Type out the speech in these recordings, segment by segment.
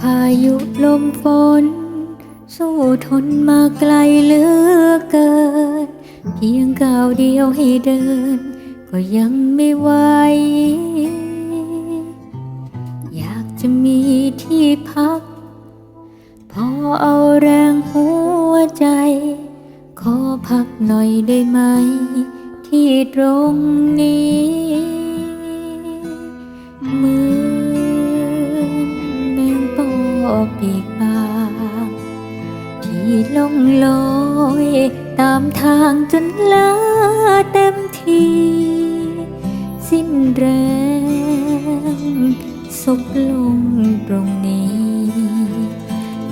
พายุลมฝน สู้ทนมาไกลเหลือเกิน เพียงก้าวเดียวให้เดิน ก็ยังไม่ไหวอยากจะมีที่พัก พอเอาแรงหัวใจ ขอพักหน่อยได้ไหม ที่ตรงนี้ ปีกบางที่ลงลอยตามทางจนลาเต็มที สิ้นแรงสุกลงตรงนี้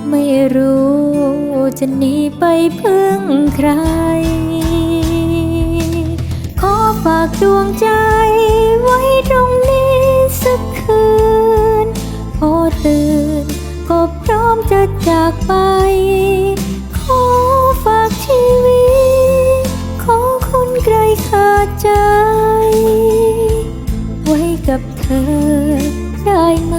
ไม่รู้จะหนีไปพึ่งใคร ขอฝากดวงใจ จากไป ขอฝากชีวิต ของคนไกลขาดใจ ไว้กับเธอได้ไหม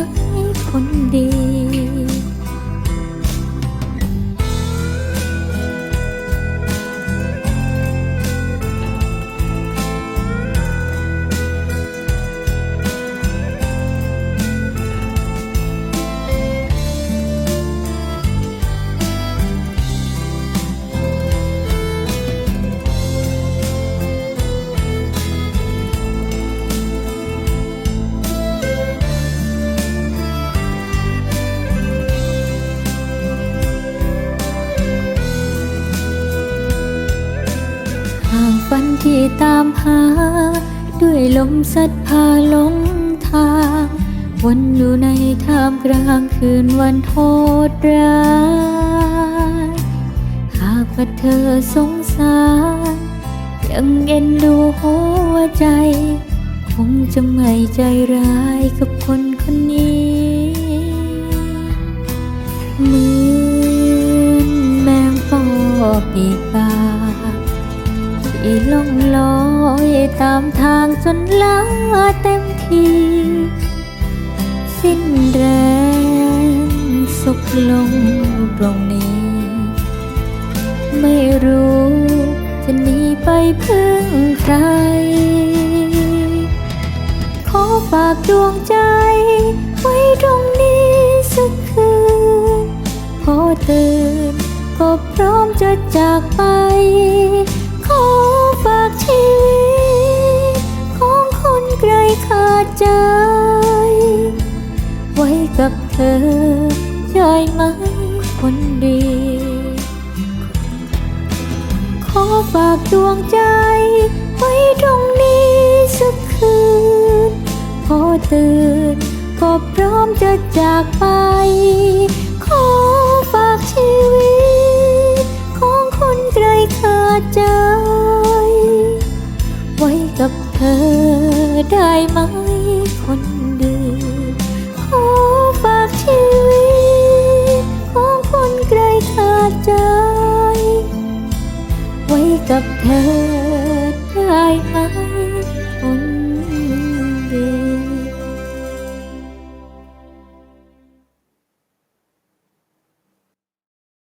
ที่ตามหา ด้วยลมสัดพาหลงทาง วนอยู่ในท่ามกลางคืนวันโหดร้ายหากว่าเธอสงสาร ยังเอ็นดูหัวใจ คงจะไม่ใจร้ายกับคนคนนี้เหมือนแมงป่อปีกบา งที่ล่องลอยตามทางจนล้าเต็มที สิ้นแรงสุกลงตรงนี้ ไม่รู้จะหนีไปพึ่งใคร ขอฝากดวงใจ ไว้ตรงนี้สักคืน พอตื่นก็พร้อมจะจากไป ขอฝากชีวิต ของคนไกลขาดใจ ไว้กับเธอได้ไหมคนดี ขอฝากดวงใจ ไว้ตรงนี้สักคืน พอตื่นก็พร้อมจะจากไป ขอฝากชีวิต ของคนไกลขาดใจ ได้ไหมคนดีขอฝากชีวิตของคนไกลขาดใจ ไว้กับเธอได้ไหม